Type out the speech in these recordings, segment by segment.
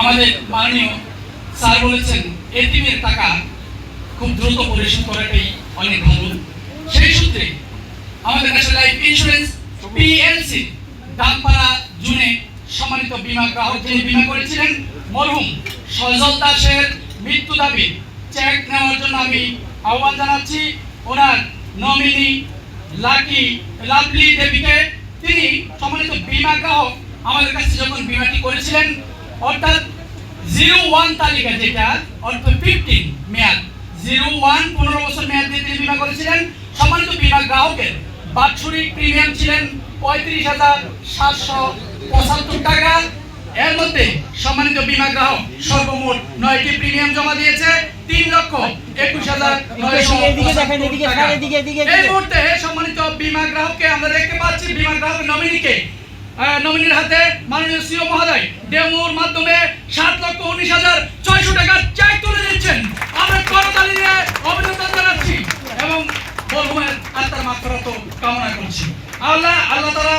আমাদের মাননীয় স্যার বলেছেন এটিমের টাকা খুব দ্রুত পরিশোধ করাটাই অনেক ভালো। সেই সূত্রে আমাদের national life insurance PLC Dakpara জুনে সম্মানিত বীমা গ্রাহক যিনি বীমা করেছিলেন, মরহুম সজল দাসের মৃত্যু দাবি। চেক নেওয়ার জন্য আমি আহ্বান জানাচ্ছি। ওনার নমিনি লাকি, লাভলি দেবীকে। তিনি সম্মানিত বীমা গ্রাহক, আমাদের কাছে যখন বীমাটি অর্থাৎ জিরো ওয়ান তালিকা যেটা অর্থাৎ ফিফটিন মেয়াদ। জিরো ওয়ান পনেরো বছর মেয়াদ দিয়ে তিনি বীমা করেছিলেন। সম্মানিত বীমা গ্রাহকের বাৎসরিক প্রিমিয়াম ছিলেন পঁয়ত্রিশ হাজার সাতশো পঁচাত্তর টাকা। এর মধ্যে সম্মানিত বিমা গ্রাহক সর্বমোট নয়টি প্রিমিয়াম জমা দিয়েছে তিন লক্ষ একুশ হাজার এই মুহূর্তে সম্মানিত বিমা গ্রাহককে আমরা দেখতে পাচ্ছি বিমা গ্রাহক নমিনিকে। নমিনির হাতে মাননীয় সিও মহোদয় ডেমোর মাধ্যমে সাত লক্ষ উনিশ হাজার ছয়শো টাকার চেক তুলে দিচ্ছেন। আমরা করতালি দিয়ে অভিনন্দন জানাচ্ছি এবং আত্মার মাত্রাত কামনা করছি। আল্লাহ আল্লাহ তারা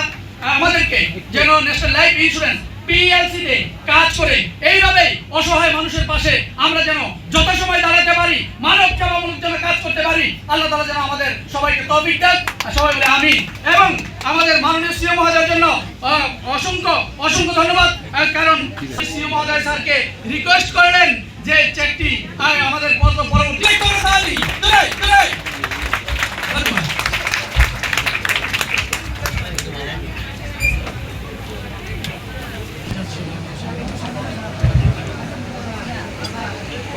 আমাদেরকে যেন ন্যাশনাল লাইফ ইন্স্যুরেন্স পিএলসিতে কাজ করে। এইভাবেই অসহায় মানুষের পাশে আমরা যেন যত সময় দাঁড়াতে পারি, মানব সেবামূলক যেন কাজ করতে পারি, আল্লাহ তালা যেন আমাদের সবাইকে তৌফিক দেন সবাই বলে আমি এবং আমাদের মাননীয় সিও মহোদয়ের জন্য অসংখ্য অসংখ্য ধন্যবাদ। কারণ সিও মহোদয় স্যারকে রিকোয়েস্ট করলেন যে চেকটি আমাদের পর- পরবর্তী তালি, তালি, তালি। ধন্যবাদ এর বৃহত্তর চট্টগ্রাম একক বিমা জনবিমা ইসলামী চাকর এনপিডিএ কর্তৃক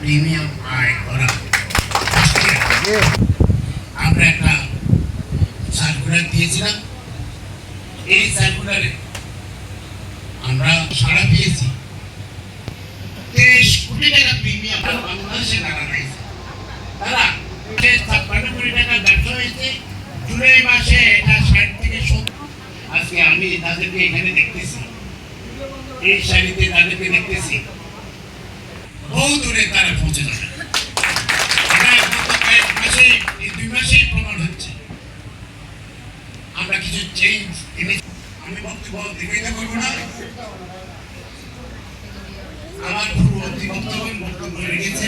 প্রিমিয়াম আয় করা। আমরা একটা সার্কুলার দিয়েছিলাম। এই সার্কুলারে আমরা সাড়া পেয়েছি। তেইশ কোটি টাকা প্রিমিয়াম বাংলাদেশে টাকা রয়েছে। তারা ছাপ্পান্ন কোটি টাকা হয়েছে। জুলাই মাসে এটা ষাট থেকে সত্তর। আজকে আমি তাদেরকে এখানে দেখতেছি। এই শাড়িতে তাদেরকে দেখতেছি। বহু দূরে তারা পৌঁছে যাবে দুই মাসেই প্রমাণ হচ্ছে। আমরা কিছু চেঞ্জ আমি বক্তব্য দীর্ঘায়িত করব না। আমার পূর্ববর্তী বক্তব্য বক্তব্য রেখেছে।